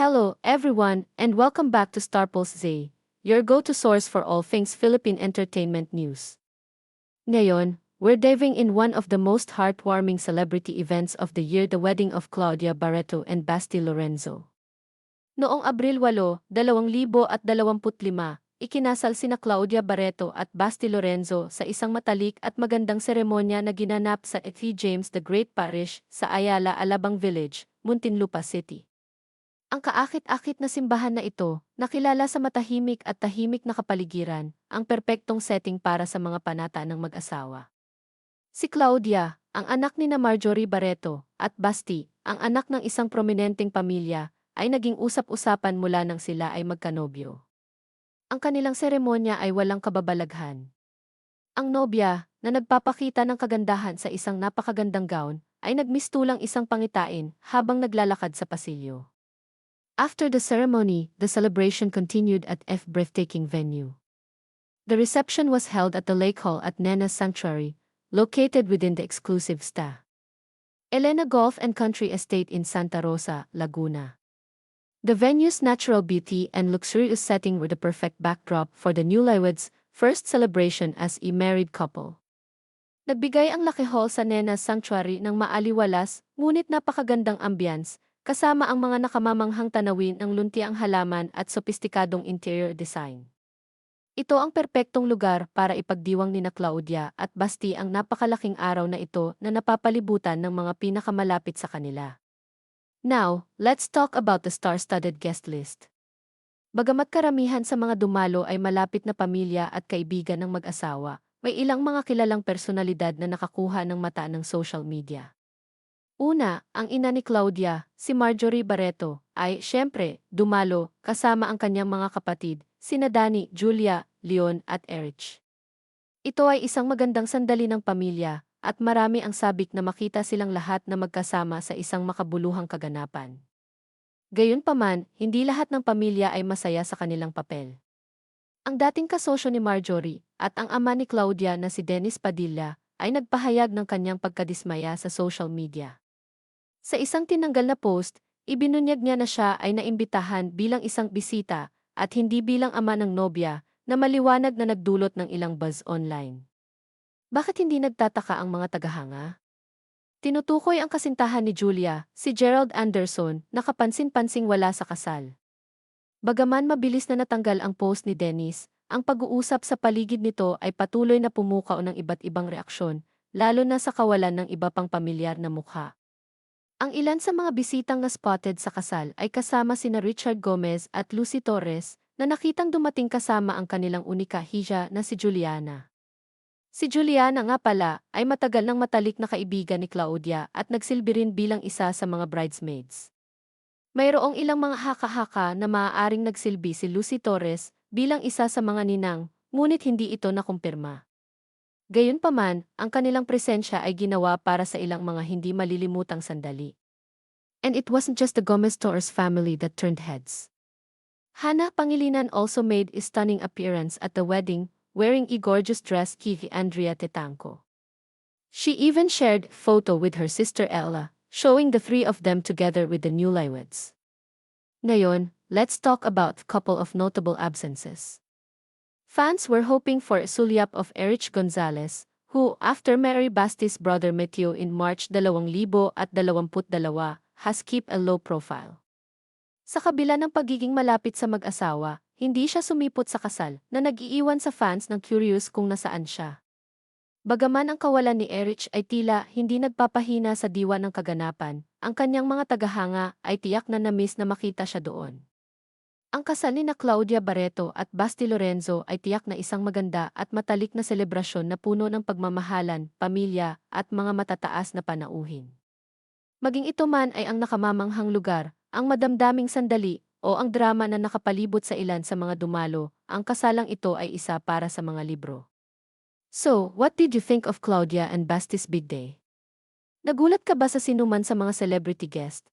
Hello, everyone, and welcome back to Star Pulse Z, your go-to source for all things Philippine entertainment news. Ngayon, we're diving in one of the most heartwarming celebrity events of the year the wedding of Claudia Barreto and Basti Lorenzo. Noong Abril 8, 2025, ikinasal sina Claudia Barreto at Basti Lorenzo sa isang matalik at magandang seremonya na ginanap sa St. James the Great Parish sa Ayala, Alabang Village, Muntinlupa City. Ang kaakit-akit na simbahan na ito, nakilala sa matahimik at tahimik na kapaligiran, ang perpektong setting para sa mga panata ng mag-asawa. Si Claudia, ang anak ni na Marjorie Barreto, at Basti, ang anak ng isang prominenteng pamilya, ay naging usap-usapan mula nang sila ay magkanobyo. Ang kanilang seremonya ay walang kababalaghan. Ang nobya, na nagpapakita ng kagandahan sa isang napakagandang gown, ay nagmistulang isang pangitain habang naglalakad sa pasilyo. After the ceremony, the celebration continued at F breathtaking venue. The reception was held at the Lake Hall at Nena's Sanctuary, located within the exclusive sta. Elena Golf and Country Estate in Santa Rosa, Laguna. The venue's natural beauty and luxurious setting were the perfect backdrop for the newlyweds' first celebration as a married couple. Nagbigay ang Laki Hall sa Nena's Sanctuary ng maaliwalas, ngunit napakagandang ambience, kasama ang mga nakamamanghang tanawin ng luntiang halaman at sopistikadong interior design. Ito ang perpektong lugar para ipagdiwang ni na Claudia at Basti ang napakalaking araw na ito na napapalibutan ng mga pinakamalapit sa kanila. Now, let's talk about the star-studded guest list. Bagamat karamihan sa mga dumalo ay malapit na pamilya at kaibigan ng mag-asawa, may ilang mga kilalang personalidad na nakakuha ng mata ng social media. Una, ang ina ni Claudia, si Marjorie Barreto, ay, syempre, dumalo, kasama ang kanyang mga kapatid, sina Dani, Julia, Leon at Erich. Ito ay isang magandang sandali ng pamilya, at marami ang sabik na makita silang lahat na magkasama sa isang makabuluhang kaganapan. Gayunpaman, hindi lahat ng pamilya ay masaya sa kanilang papel. Ang dating kasosyo ni Marjorie, at ang ama ni Claudia na si Dennis Padilla, ay nagpahayag ng kanyang pagkadismaya sa social media. Sa isang tinanggal na post, ibinunyag niya na siya ay naimbitahan bilang isang bisita at hindi bilang ama ng nobya na maliwanag na nagdulot ng ilang buzz online. Bakit hindi nagtataka ang mga tagahanga? Tinutukoy ang kasintahan ni Julia, si Gerald Anderson, na kapansin-pansing wala sa kasal. Bagaman mabilis na natanggal ang post ni Dennis, ang pag-uusap sa paligid nito ay patuloy na pumukaw ng iba't ibang reaksyon, lalo na sa kawalan ng iba pang pamilyar na mukha. Ang ilan sa mga bisitang na spotted sa kasal ay kasama sina Richard Gomez at Lucy Torres na nakitang dumating kasama ang kanilang unika hija na si Juliana. Si Juliana nga pala ay matagal ng matalik na kaibigan ni Claudia at nagsilbi rin bilang isa sa mga bridesmaids. Mayroong ilang mga haka-haka na maaaring nagsilbi si Lucy Torres bilang isa sa mga ninang, ngunit hindi ito nakumpirma. Gayunpaman, ang kanilang presensya ay ginawa para sa ilang mga hindi malilimutang sandali. And it wasn't just the Gomez Torres family that turned heads. Hannah Pangilinan also made a stunning appearance at the wedding, wearing a gorgeous dress key Andrea Tetanco. She even shared photo with her sister Ella, showing the three of them together with the newlyweds. Ngayon, let's talk about couple of notable absences. Fans were hoping for a sulyap of Erich Gonzalez, who, after Mary Basti's brother Matthew in March 2022, has kept a low profile. Sa kabila ng pagiging malapit sa mag-asawa, hindi siya sumipot sa kasal na nag-iiwan sa fans ng curious kung nasaan siya. Bagaman ang kawalan ni Erich ay tila hindi nagpapahina sa diwa ng kaganapan, ang kanyang mga tagahanga ay tiyak na namiss na makita siya doon. Ang kasal ni na Claudia Barreto at Basti Lorenzo ay tiyak na isang maganda at matalik na selebrasyon na puno ng pagmamahalan, pamilya, at mga matataas na panauhin. Maging ito man ay ang nakamamanghang lugar, ang madamdaming sandali, o ang drama na nakapalibot sa ilan sa mga dumalo, ang kasalang ito ay isa para sa mga libro. So, what did you think of Claudia and Basti's big day? Nagulat ka ba sa sinuman sa mga celebrity guest?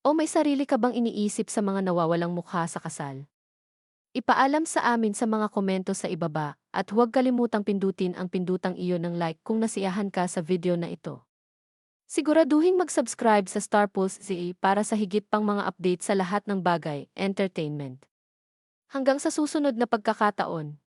O may sarili ka bang iniisip sa mga nawawalang mukha sa kasal? Ipaalam sa amin sa mga komento sa ibaba at huwag kalimutang pindutin ang pindutang iyon ng like kung nasiyahan ka sa video na ito. Siguraduhin mag-subscribe sa Star Pulse ZA para sa higit pang mga update sa lahat ng bagay, entertainment. Hanggang sa susunod na pagkakataon.